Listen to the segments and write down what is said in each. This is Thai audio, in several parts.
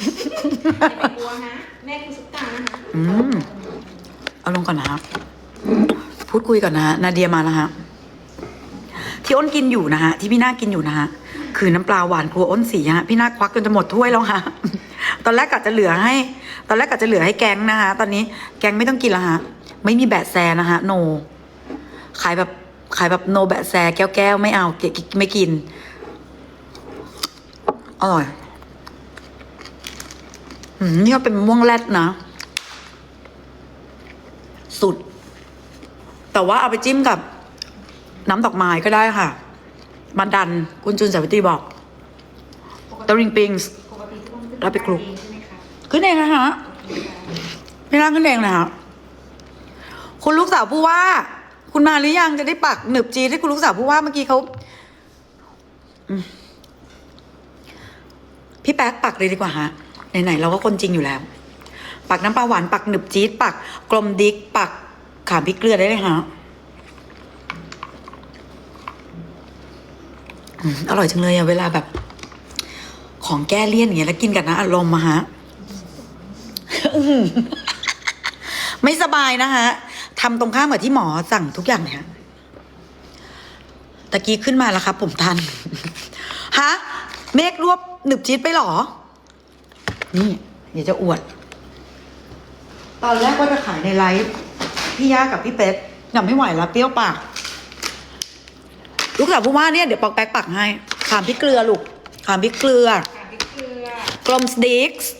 อย่าไปกลัวนะแม่คือซุปตานะคะอืมเอาลงก่อนนะฮะพูดคุยก่อนนะฮะนาเดียมาแล้วฮะที่อ้นกินอยู่นะฮะที่พี่นากินอยู่นะฮะคือน้ำปลาหวานครัวอ้นสีฮะพี่นาควักจนจะหมดถ้วยแล้วฮะตอนแรกกะจะเหลือให้ ตอนแรกกะจะเหลือให้แก๊งนะฮะตอนนี้แก๊งไม่ต้องกินแล้วฮะไม่มีแบะแซนะฮะโน ขายแบบขายแบบโนแบะแซแก้วแก้วไม่เอาเกไม่กินอร่อย นี่ก็เป็นม่วงแรดนะ สุด แต่ว่าเอาไปจิ้มกับ น้ำดอกไม้ก็ได้ค่ะ มันดันคุณจุนสาวิตรีบอกตริงปิงส์รับไปคลุกขึ้นเองนะฮะไม่น่าขึ้นเองเลยฮะคุณลูกสาวผู้ว่า คุณมาหรือยังจะได้ปักหนึบจีดให้คุณลูกสาวผู้ว่าเมื่อกี้เขาพี่แป๊กปักเลยดีกว่าฮะ ไหนๆเราก็คนจริงอยู่แล้ว ปักน้ำปลาหวานปักหนึบจี๊ดปักกลมดิกปักขามพริกเกลือได้เลยฮะอร่อยจังเลยอะเวลาแบบ ของแก้เลี่ยนอย่างเงี้ยแล้วกินกับน้ำอารมณ์มาฮะไม่สบายนะฮะทำตรงข้ามกับที่หมอสั่งทุกอย่างเลยฮะตะกี้ขึ้นมาแล้วครับ ผมทัน ฮะ เมฆรวบหนึบจี๊ดไปหรอ นี่เดี๋ยวจะอวด ตอนแรกว่าจะขายในไลฟ์พี่ย่ากับพี่เป๊กยังไม่ไหวแล้วเปรี้ยวปาก ลูกสาวพูดว่าเนี่ยเดี๋ยวปอกแป๊กปักให้ขามพริกเกลือลูกขามพริกเกลือค่ะพริกเกลือกลมสติกส์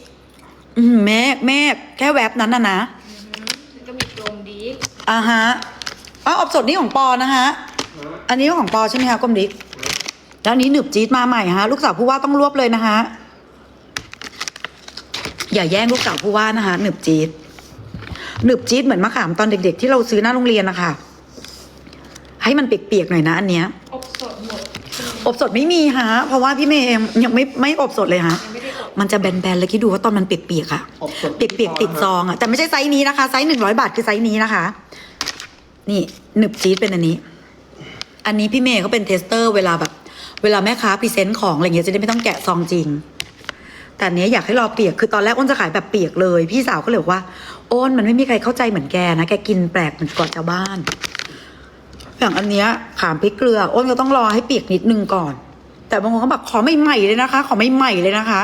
อืมเมฆเมฆแค่แวบนั้นนะนะแล้วก็มีกลมดีฟอ่าฮะอ๋ออบสดนี่ของปอนะฮะ อันนี้ของปอใช่ไหมคะกลมดิกแล้วอันนี้หนึบจี๊ดมาใหม่ฮะ ลูกสาวผู้ว่าต้องรวบเลยนะฮะ อย่าแย่งลูกสาวผู้ว่านะคะหนึบจี๊ดหนึบจี๊ดเหมือนมะขามตอนเด็ก ๆ ที่เราซื้อหน้าโรงเรียนนะคะให้มันเปียกๆหน่อยนะอันเนี้ยอบสดหมดอบสดไม่มีฮะเพราะว่าพี่เมย์ยังไม่ไม่อบสดเลยฮะยังไม่ได้อบมันจะแบนๆเลยคิดดูว่าตอนมันเปียกๆอะอบสดเปียกๆติดซองอะแต่ไม่ใช่ไซส์นี้นะคะไซส์หนึ่งร้อยบาทคือไซส์นี้นะคะ นี่หนึบจี๊ดเป็นอันนี้ อันนี้พี่เมย์เขาเป็นเทสเตอร์เวลาแบบ เวลาแม่ค้าพรีเซนต์ของอะไรเงี้ยจะได้ไม่ต้องแกะซองจริง แต่อันเนี้ยอยากให้รอเปียก คือตอนแรกอ้นจะขายแบบเปียกเลย พี่สาวก็เลยบอกว่าอ้นมันไม่มีใครเข้าใจเหมือนแกนะ แกกินแปลกเหมือนก่อนชาวบ้าน อย่างอันเนี้ยขามพริกเกลือ อ้นก็ต้องรอให้เปียกนิดนึงก่อน แต่บางคนเขาบอกขอไม่ใหม่เลยนะคะ ขอไม่ใหม่เลยนะคะ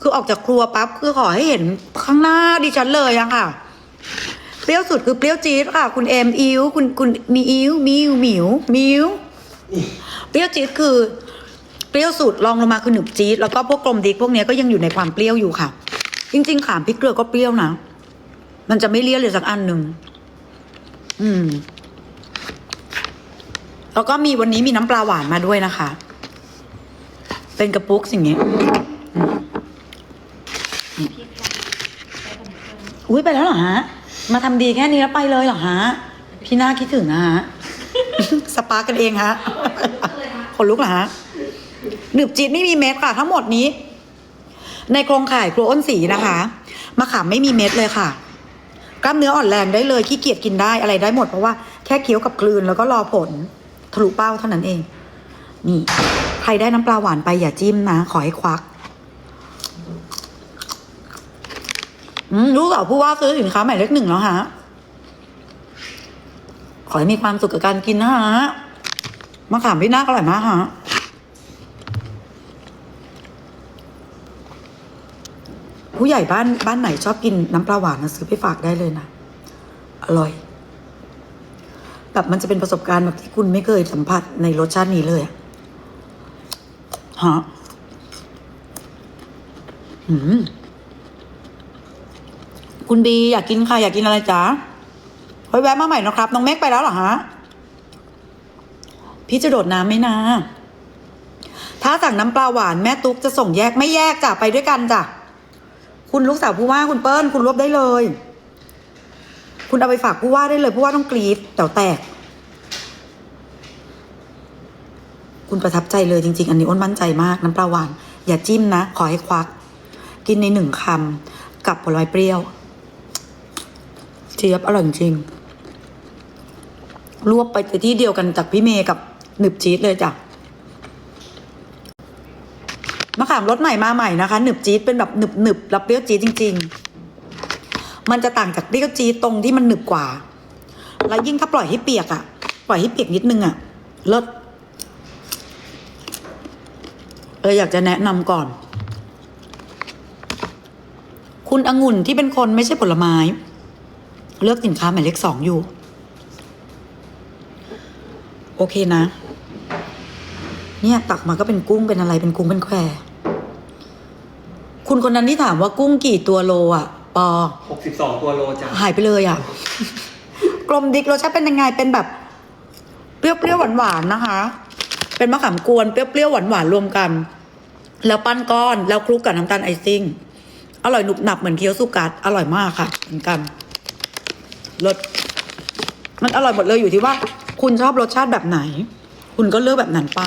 คือออกจากครัวปั๊บคือขอให้เห็นข้างหน้าดิฉันเลยอะค่ะ เปรี้ยวสุดคือเปรี้ยวจี๊ดค่ะ คุณเอมอิวคุณคุณมีอิวมิวหมิวมิวเปรี้ยวจี๊ดคือ เปรี้ยวสุดรองลงมาคือหนึบจี๊ดแล้วก็พวกกลมดิกพวกเนี้ยก็ยังอยู่ในความเปรี้ยวอยู่ค่ะ จริง ๆขามพริกเกลือก็เปรี้ยวนะมันจะไม่เลี่ยนเลยสักอันหนึ่งอืม แล้วก็มีวันนี้มีน้ำปลาหวานมาด้วยนะคะ เป็นกระปุกสิ่างนี้อืมพริกค่ะใช้ของเพิ่มอุ้ยไปแล้วเหรอฮะ มาทำดีแค่นี้แล้วไปเลยเหรอฮะ พี่น่าคิดถึงนะฮะ สปาร์กกันเองฮะเลยค่ะคนลุกเหรอฮะ หนึบจีดไม่มีเม็ดค่ะ ทั้งหมดนี้ ในโครงข่ายครัวอ้นสีนะคะมะขามไม่มีเม็ดเลยค่ะ กล้ามเนื้ออ่อนแรงได้เลยขี้เกียจกินได้อะไรได้หมดเพราะว่าแค่เคี้ยวกับกลืนแล้วก็รอผลทะลุเป้าเท่านั้นเอง นี่ ใครได้น้ำปลาหวานไปอย่าจิ้มนะ ขอให้ควักรู้เหรอผู้ว่าซื้อสินค้าใหมายเลขหนึ่งแล้วฮะ ขอให้มีความสุขกับการกินนะฮะมะขามพี่นาคอร่อยมากฮะ ผู้ใหญ่บ้านบ้านไหนชอบกินน้ำปลาหวานนะซื้อไปฝากได้เลยนะ อร่อย แบบมันจะเป็นประสบการณ์แบบที่คุณไม่เคยสัมผัสในรสชาตินี้เลยฮะอืมคุณบีอยากกินค่ะอยากกินอะไรจ๊ะเฮ้ยแวะมาใหม่นะครับ น้องเมฆไปแล้วเหรอฮะ พี่จะโดดน้ำไหมนะ ถ้าสั่งน้ำปลาหวานแม่ตุ๊กจะส่งแยกไม่แยกจ้ะไปด้วยกันจ้ะ คุณลูกสาวผู้ว่าคุณเปิ้ลคุณรวบได้เลย คุณเอาไปฝากผู้ว่าได้เลยผู้ว่าต้องกรีดแต่แตก คุณประทับใจเลยจริง ๆ อันนี้อ้นมั่นใจมากน้ำปลาหวาน อย่าจิ้มนะ ขอให้ควัก กินในหนึ่งคำกับผลไม้เปรี้ยวเจี๊ยบอร่อยจริงรวบไปที่เดียวกันจากพี่เมย์กับหนึบจี๊ดเลยจ้ะ มะขามรสใหม่มาใหม่นะคะหนึบจี๊ดเป็นแบบหนึบหนึบรับเปรี้ยวจี๊ดจริง ๆ มันจะต่างจากเปรี้ยวจี๊ดตรงที่มันหนึบกว่า แล้วยิ่งถ้าปล่อยให้เปียกอะปล่อยให้เปียกนิดนึงอะเลิศเอออยากจะแนะนำก่อน คุณองุ่นที่เป็นคนไม่ใช่ผลไม้ เลือกสินค้าหมายเลขสองอยู่ โอเคนะ เนี่ยตักมาก็เป็นกุ้งเป็นอะไรเป็นกุ้งเป็นแควคุณคนนั้นที่ถามว่ากุ้งกี่ตัวโลอะ ปอ62ตัวโลจ้ะหายไปเลยอะ กลมดิกรสชาติเป็นยังไงเป็นแบบ เปรี้ยวๆหวานๆนะคะ เป็นมะขามกวนเปรี้ยวๆหวานๆรวมกัน แล้วปั้นก้อนแล้วคลุกกับน้ำตาลไอซิ่งอร่อยหนุบหนับเหมือนเคี้ยวสุกัดอร่อยมากค่ะเหมือนกันรสมันอร่อยหมดเลยอยู่ที่ว่า คุณชอบรสชาติแบบไหน คุณก็เลือกแบบนั้นไป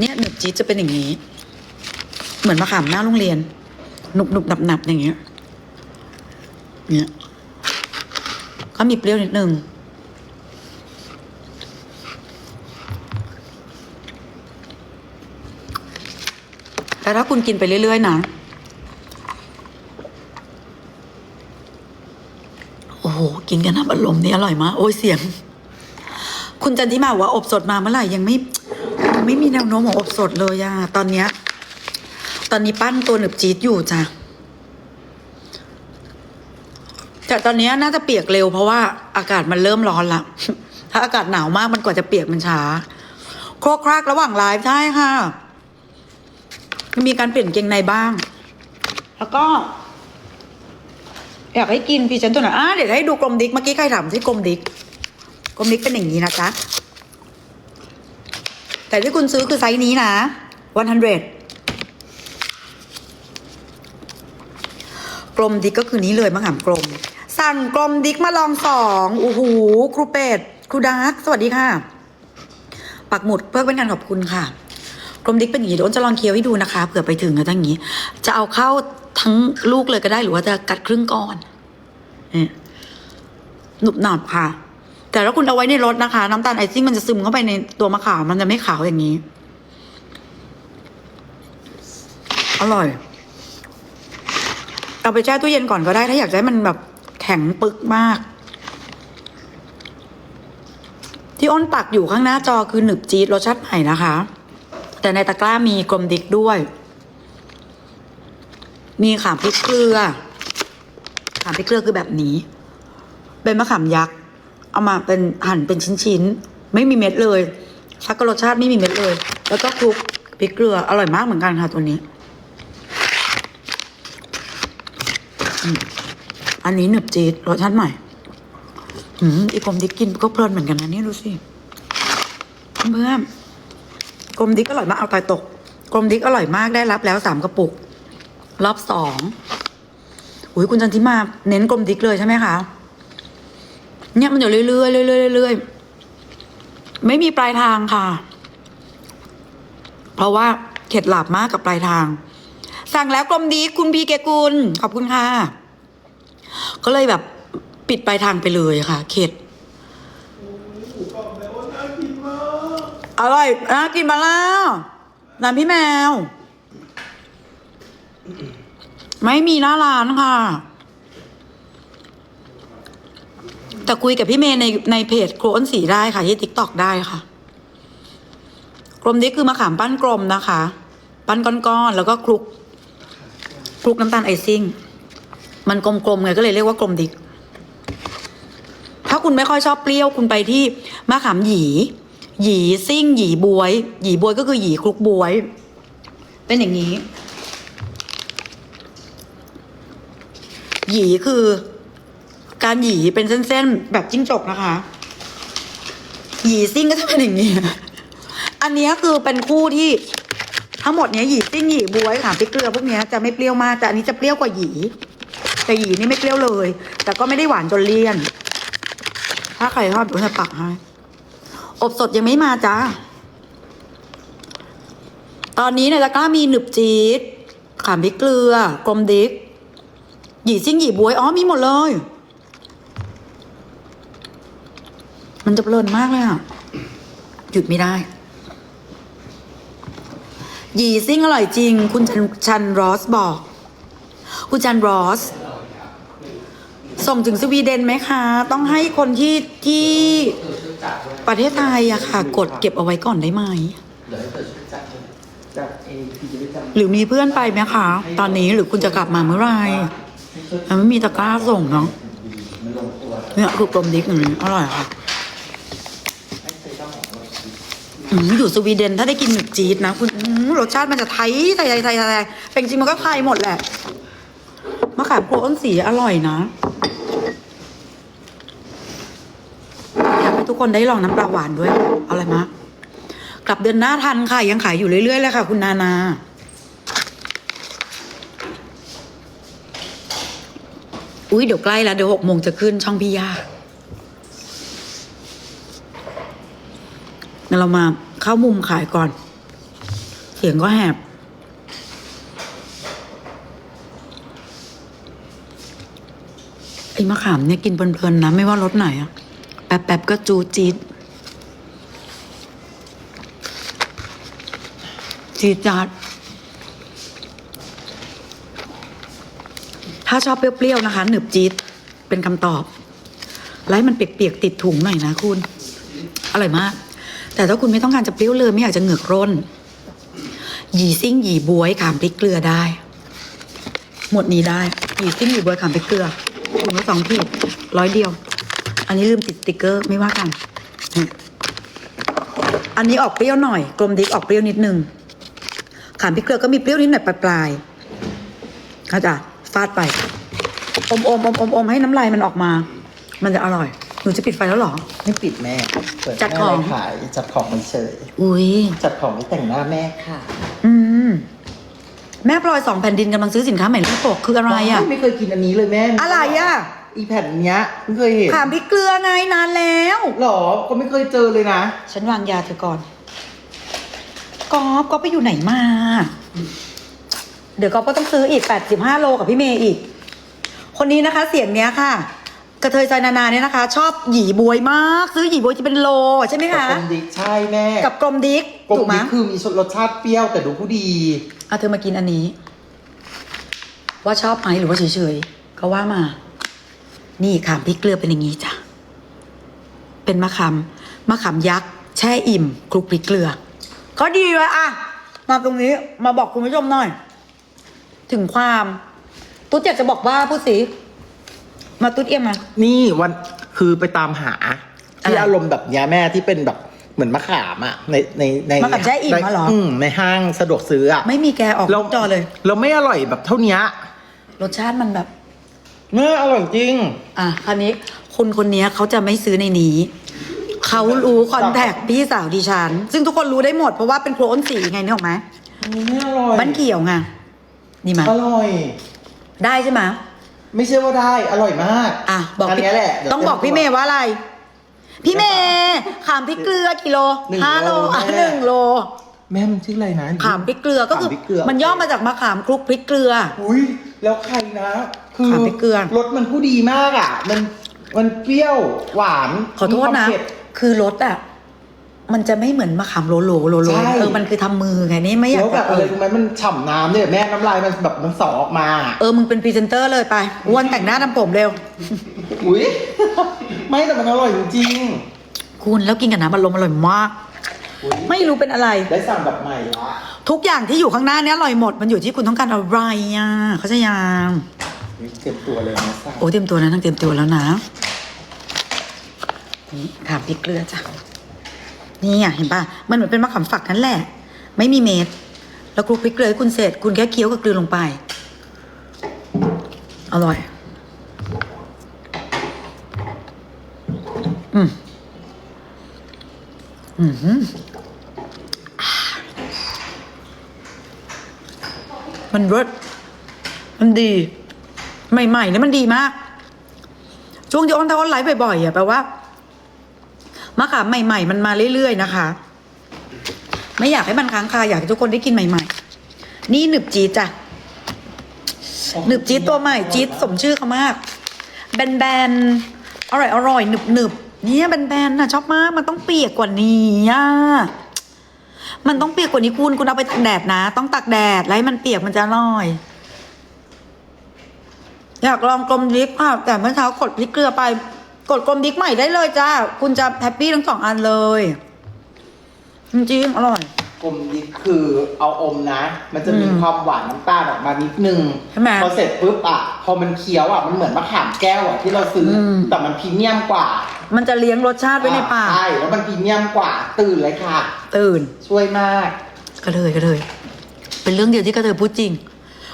เนี่ยหนึบจี๊ดจะเป็นอย่างนี้ เหมือนมะขามหน้าโรงเรียน หนุบหนุบหนับหนับอย่างเงี้ย เนี่ยก็มีเปรี้ยวนิดนึงแต่ถ้าคุณกินไปเรื่อย ๆ นะ โอ้โห กินกันน้ำอัดลมนี่อร่อยมาก โอ้ยเสียง คุณจันทิมาบอกว่าอบสดมาเมื่อไหร่ยังไม่ยังไม่มีแนวโน้มของอบสดเลยอะตอนเนี้ย ตอนนี้ปั้นตัวหนึบจี๊ดอยู่จ้ะแต่ตอนนี้น่าจะเปียกเร็วเพราะว่าอากาศมันเริ่มร้อนละถ้าอากาศหนาวมากมันกว่าจะเปียกมันช้าโครกครากระหว่างไลฟ์ใช่ค่ะ มีการเปลี่ยนเกงในบ้าง แล้วก็ อยากให้กินพีเซนตัวหนอะเดี๋ยวให้ดูกลมดิกเมื่อกี้ใครถามที่กลมดิก กลมดิกเป็นอย่างนี้นะจ๊ะ แต่ที่คุณซื้อคือไซส์นี้นะ 100 กลมดิกก็คือนี้เลยมะขามกลม สั่งกลมดิกมาลองสองโอ้โหครูเป็ดครูดาร์กสวัสดีค่ะ ปักหมุดเพื่อเป็นการขอบคุณค่ะกลมดิกเป็นอย่างนี้เดี๋ยวอ้นจะลองเคี้ยวให้ดูนะคะเผื่อไปถึงก็ตั้งอย่างนี้ จะเอาเข้าทั้งลูกเลยก็ได้หรือว่าจะกัดครึ่งก่อนเนี่ยหนุบหนับค่ะ แต่ถ้าคุณเอาไว้ในรถนะคะ น้ำตาลไอซิ่งมันจะซึมเข้าไปในตัวมะขามมันจะไม่ขาวอย่างนี้ อร่อย เอาไปแช่ตู้เย็นก่อนก็ได้ ถ้าอยากให้มันแบบแข็งปึกมาก ที่อ้นตักอยู่ข้างหน้าจอคือหนึบจี๊ดรสชาติใหม่นะคะ แต่ในตะกร้ามีกลมดิกด้วย มีขามพริกเกลือขามพริกเกลือคือแบบนี้ เป็นมะขามยักษ์ เอามาเป็นหั่นเป็นชิ้นๆ ไม่มีเม็ดเลยชักก็รสชาติไม่มีเม็ดเลย แล้วก็คลุกพริกเกลืออร่อยมากเหมือนกันค่ะตัวนี้ อันนี้หนึบจี๊ดรสชาติใหม่อืมอีกลมดิกกินก็เพลินเหมือนกันนะนี่ดูสิเพื่อนกลมดิกอร่อยมากเอาตายตกกลมดิกอร่อยมากได้รับแล้วสามกระปุก รอบสองอุ้ยคุณจันทิมาเน้นกลมดิกเลยใช่ไหมคะ เนี่ยมันอยู่เรื่อยๆเรื่อยๆเรื่อยๆไม่มีปลายทางค่ะ เพราะว่าเข็ดหลาบมากกับปลายทาง สั่งแล้วกลมดิกคุณพีเกกุลขอบคุณค่ะ ก็เลยแบบปิดปลายทางไปเลยค่ะ เข็ดอร่อยนะกินมาแล้วร้านพี่แมว ไม่มีหน้าร้านค่ะ แต่คุยกับพี่เมย์ในในเพจโครนสีได้ค่ะ ที่ติ๊กตอกได้ค่ะ กลมนี้คือมะขามปั้นกลมนะคะ ปั้นก้อนๆแล้วก็คลุกคลุกน้ำตาลไอซิ่ง มันกลมๆไงก็เลยเรียกว่ากลมดิก ถ้าคุณไม่ค่อยชอบเปรี้ยวคุณไปที่มะขามหยีหยีซิ่งหยีบวย หยีบวยก็คือหยีคลุกบวย เป็นอย่างนี้ หยีคือ การหยีเป็นเส้นๆ แบบจิ้งจกนะคะ หยีซิ่งก็จะเป็นอย่างนี้ อันนี้คือเป็นคู่ที่ทั้งหมดเนี้ยหยีซิ่งหยีบวยขามพริกเกลือพวกเนี้ยจะไม่เปรี้ยวมากแต่อันนี้จะเปรี้ยวกว่าหยีแต่หยีนี่ไม่เปรี้ยวเลย แต่ก็ไม่ได้หวานจนเลี่ยน ถ้าใครชอบเดี๋ยวจะปักให้อบสดยังไม่มาจ้าตอนนี้ในตะกร้ามีหนึบจี๊ดขามพริกเกลือกลมดิกหยีซิ่งหยีบวย อ๋อมีหมดเลย มันจะเพลินมากเลยอะ หยุดไม่ได้ หยีซิ่งอร่อยจริง คุณชันชันรอสบอก คุณชันรอส ส่งถึงสวีเดนไหมคะ ต้องให้คนที่ที่ประเทศไทยอะค่ะ กดเก็บเอาไว้ก่อนได้ไหม หรือมีเพื่อนไปไหมคะ ตอนนี้หรือคุณจะกลับมาเมื่อไหร่มันไม่มีตะกร้าส่งเนาะเนี่ยคือกลมดิกอย่างนี้อร่อยค่ะ ให้ใช้เจ้าของรถ อยู่สวีเดนถ้าได้กินหนึบจี๊ดนะคุณรสชาติมันจะไทยไทยไทยไทยไทยเป็นจริงมันก็ไทยหมดแหละมะขามโพอ้นสีอร่อยนะอยากให้ทุกคนได้ลองน้ำปลาหวานด้วยเอาอะไรมากลับเดือนหน้าทันค่ะ ยังขายอยู่เรื่อยๆเลยค่ะ คุณนานาอุ้ยเดี๋ยวใกล้แล้วเดี๋ยวหกโมงจะขึ้นช่องพี่ยา งั้นเรามาเข้ามุมขายก่อน เสียงก็แหบ ไอ้มะขามเนี่ยกินเพลินๆนะ ไม่ว่ารสไหนอะแป๊บๆก็จูจีดจีดจัดถ้าชอบเปรี้ยวๆนะคะ หนึบจี๊ดเป็นคำตอบ ไล่มันเปียกๆติดถุงหน่อยนะคุณ อร่อยมาก แต่ถ้าคุณไม่ต้องการจะเปรี้ยวเลยไม่อยากจะเหงือกร่นหยีซิ่งหยีบวยขามพริกเกลือได้ หมดนี้ได้หยีซิ่งหยีบวยขามพริกเกลือถุงละสองขีดร้อยเดียว อันนี้ลืมติดสติกเกอร์ไม่ว่ากัน อันนี้ออกเปรี้ยวหน่อย กลมดิกออกเปรี้ยวนิดนึงขามพริกเกลือก็มีเปรี้ยวนิดหน่อยปลายๆเขาใจะฟาดไปอมอมอมอมอมให้น้ำลายมันออกมา มันจะอร่อย หนูจะปิดไฟแล้วหรอ ไม่ปิดแม่เปิดจัดของ แม่ไว้ขายจัดของเฉยอุ้ยๆจัดของไว้แต่งหน้าแม่ค่ะอืมแม่พลอยสองแผ่นดินกำลังซื้อสินค้าใหม่ลูกปกคืออะไรอะ ไม่เคยกินอันนี้เลยแม่อะไรอะอีแผ่นเนี้ยเพิ่งเคยเห็นถามพริกเกลือไงนานแล้ว หรอก็ไม่เคยเจอเลยนะฉันวางยาเธอก่อนกอบก็ไปอยู่ไหนมา เดี๋ยวกอบก็ต้องซื้ออีกแปดสิบห้าโลกับพี่เมย์อีก คนนี้นะคะเสียงเนี้ยค่ะ กระเทยใจนานาเนี่ยนะคะ ชอบหยีบวยมาก ซื้อหยีบวยจะเป็นโลใช่ไหมกับคะกลมดิกใช่แม่กับกลมดิกกลมถูกไหมดิกคือมีรสชาติเปรี้ยวแต่ดูผู้ดี อะเธอมากินอันนี้ ว่าชอบไหมหรือว่าเฉยๆก็ว่ามา นี่ขามพริกเกลือเป็นอย่างนี้จ้ะเป็นมะขามมะขามยักษ์แช่อิ่มคลุกพริกเกลือก็ดีเลยอะมาตรงนี้มาบอกคุณผู้ชมหน่อย ถึงความ ตุ๊ดอยากจะบอกว่าพูดสิ มาตุ๊ดเอียมมา นี่วันคือไปตามหา ที่อะไรอารมณ์แบบเนี้ยแม่ที่เป็นแบบเหมือนมะขามอะในในในมะขามแช่อิ่มในอะเหรอมในห้างสะดวกซื้ออะไม่มีแกออกเราจอเลย เราไม่อร่อยแบบเท่าเนี้ยรสชาติมันแบบ เนื้ออร่อยจริง อะคราวนี้คนคนนี้เขาจะไม่ซื้อในนี้ เขารู้คอนแทคพี่สาวดิฉัน ซึ่งทุกคนรู้ได้หมดเพราะว่าเป็นโครนสีไงเนี่ยหรอกไหมไม่อร่อยบ้านเขียวไงนี่มาอร่อย ได้ใช่ไหม ไม่ใช่ว่าได้อร่อยมากอะบอกอันพี่เนี้ยแหละดี๋ยวต้องบอกพี่เมย์ว่าอะไร พี่เมย์ขามพริกเกลือกี่โลหนึ่งห้าโลโลอะแม่ หนึ่งโล แม่มันชื่ออะไรนะ ขามพริกเกลือก็คือขามพริกเกลือ มันย่อมาจากมะขามคลุกพริกเกลือ อุ้ยแล้วใครนะ คือขามพริกเกลือ รสมันผู้ดีมากอะ มันมันเปรี้ยวหวานขอโทษนะมีความเผ็ดคือรสอะ มันจะไม่เหมือนมะขามโลโลโลโลใช่ เออมันคือทำมือไงนี่ไม่อยากแล้วแบจะบเออะไรอรู้ไหมมันฉ่ำน้ำเนี่ยแม่น้ำลายมันแบบมันสอออกมาเออมึงเป็นพรีเซนเตอร์เลยไปอ้วนแต่งหน้าทำผมเร็ว อุ้ย ไม่แต่มันอร่อยจริงคุณแล้วกินกับน้ำบัลลมอร่อยมาก ๆอุ๊ยไม่รู้เป็นอะไร ได้สั่งแบบใหม่ละทุกอย่างที่อยู่ข้างหน้าเนี้ยอร่อยหมด มันอยู่ที่คุณต้องการอะไรอะเขาใจะยังเตรียมตัวเลยนะสั่งโอ้เตรียมตัวนะนั่งเตรียมตัวแล้วนะนี่ถามพริกเกลือจ้ะ นี่อะเห็นป่ะมันเหมือนเป็นมะขามฝักนั่นแหละ ไม่มีเม็ดแล้วคลุกพริกเกลือให้คุณเสร็จ คุณแค่เคี้ยวกับเกลือลงไป อร่อย อืมอืมมันรสมันดี ใหม่ๆเนี่ยมันดีมาก ช่วงที่อ้อนทาอ้อนไลฟ์บ่อยๆอะแปลว่า มะขามใหม่ ๆ มันมาเรื่อยๆนะคะ ไม่อยากให้มันค้างคาอยากให้ทุกคนได้กินใหม่ ๆ นี่หนึบจี๊ดจ้ะหนึบจี๊ดตัวใหม่จี๊ดสมชื่อเขามาก แบนๆอร่อยอร่อยหนึบหนึบๆเนี่ยแบนๆน่ะชอบมากมันต้องเปียกกว่านี้อะมันต้องเปียกกว่านี้คุณคุณเอาไปตากแดดนะ ต้องตากแดดแล้วให้มันเปียกมันจะอร่อย อยากลองกลมดิกค่ะแต่เมื่อเช้ากดพริกเกลือไป กดกลมดิกใหม่ได้เลยจ้า คุณจะแฮปปี้ทั้งสองอันเลย จริงๆอร่อย กลมดิบคือเอาอมนะ มันจะมีอืมความหวานน้ำตาลออกมานิดนึงใช่ไหมพอเสร็จปุ๊บอะ พอมันเคี้ยวอะ มันเหมือนมะขามแก้วอะที่เราซื้ออม แต่มันพรีเมียมกว่ามันจะเลี้ยงรสชาติไว้ในปาก ใช่ แล้วมันพรีเมียมกว่า ตื่นเลยค่ะ ตื่น ช่วยมากก็เลยก็เลยเป็นเรื่องเดียวที่กระเทยพูดจริง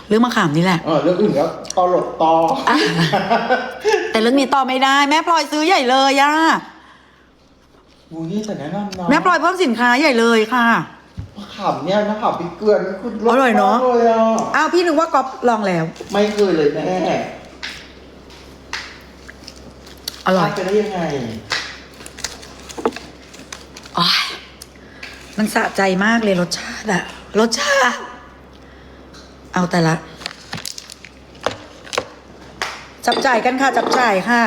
เรื่องมะขามนี่แหละ เออเรื่องอื่นก็ตอหลดตออะ แต่เรื่องนี้ต่อไม่ได้ แม่พลอยซื้อใหญ่เลยอะอุ้ยแต่แนะนำเนาะแม่พลอยเพิ่มสินค้าใหญ่เลยค่ะมะขามเนี่ยมะขามพริกเกลือนี่คืออร่อยเนอะมกเลยอะอ้าวพี่นึกว่าก๊อฟลองแล้ว ไม่เคยเลยแม่อร่อยพลาดไปได้ยังไงอ๋อยมันสะใจมากเลยรสชาติอะรสชาติ เอาแต่ละ จับจ่ายกันค่ะ จับจ่ายค่ะ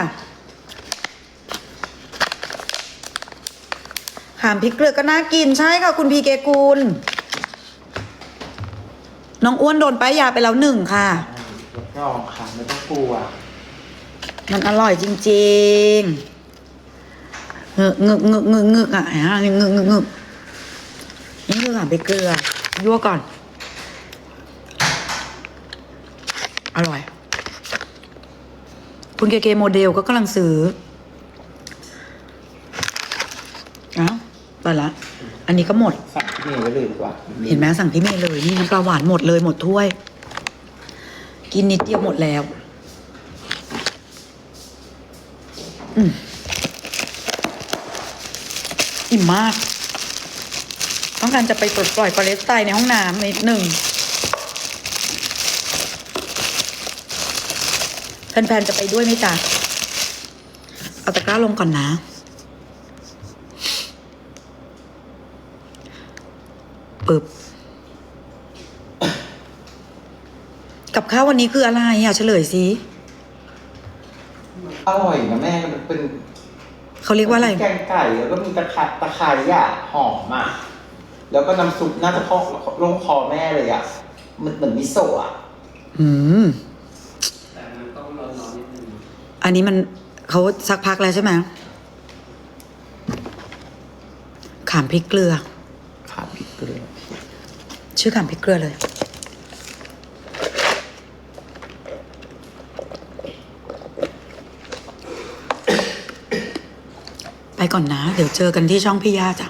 หามพริกเกลือก็น่ากินใช่ค่ะ คุณพีเกกุลน้องอ้วนโดนป้ายยาไปแล้วหนึ่งค่ะรับรองค่ะไม่ต้องกลัว มันอร่อยจริงๆเงึกเงึกเงึกเงึกเงึกอะฮะเงึกเงึกเงึกนี่คือหามไปเกลือยั่วก่อน อร่อย คุณเกเกโมเดลก็กำลังซื้อเอ้าไปละ อันนี้ก็หมด สั่งที่นี่ไว้เลยดีกว่าเห็นไหมสั่งพี่เมย์เลยนี่น้ำปลาหวานหมดเลยหมดถ้วย กินนิดเดียวหมดแล้ว อืมอิ่มมาก ต้องการจะไปปลดปล่อยคอเลสเตอรอลในห้องน้ำนิดหนึ่ง แฟนๆจะไปด้วยไหมจ๊ะเอาตะกร้าลงก่อนนะ ปึ๊บกับข้าววันนี้คืออะไรอะเฉลยสิ อร่อยนะแม่มันเป็นเขาเรียกว่าอะไร แกงไก่แล้วก็มีตะไคร้ตะไคร้อะหอมอะแล้วก็น้ำซุปน่าจะเข้าลงคอแม่เลยอะมันเหมือนมิโซะอะ อืม แต่มันต้องร้อนๆนิดนึง อันนี้มันเขาสักพักแล้วใช่ไหมขามพริกเกลือ ขาพริกเกลือ ชื่อขามพริกเกลือเลย ไปก่อนนะ เดี๋ยวเจอกันที่ช่องพี่ยาจ้ะ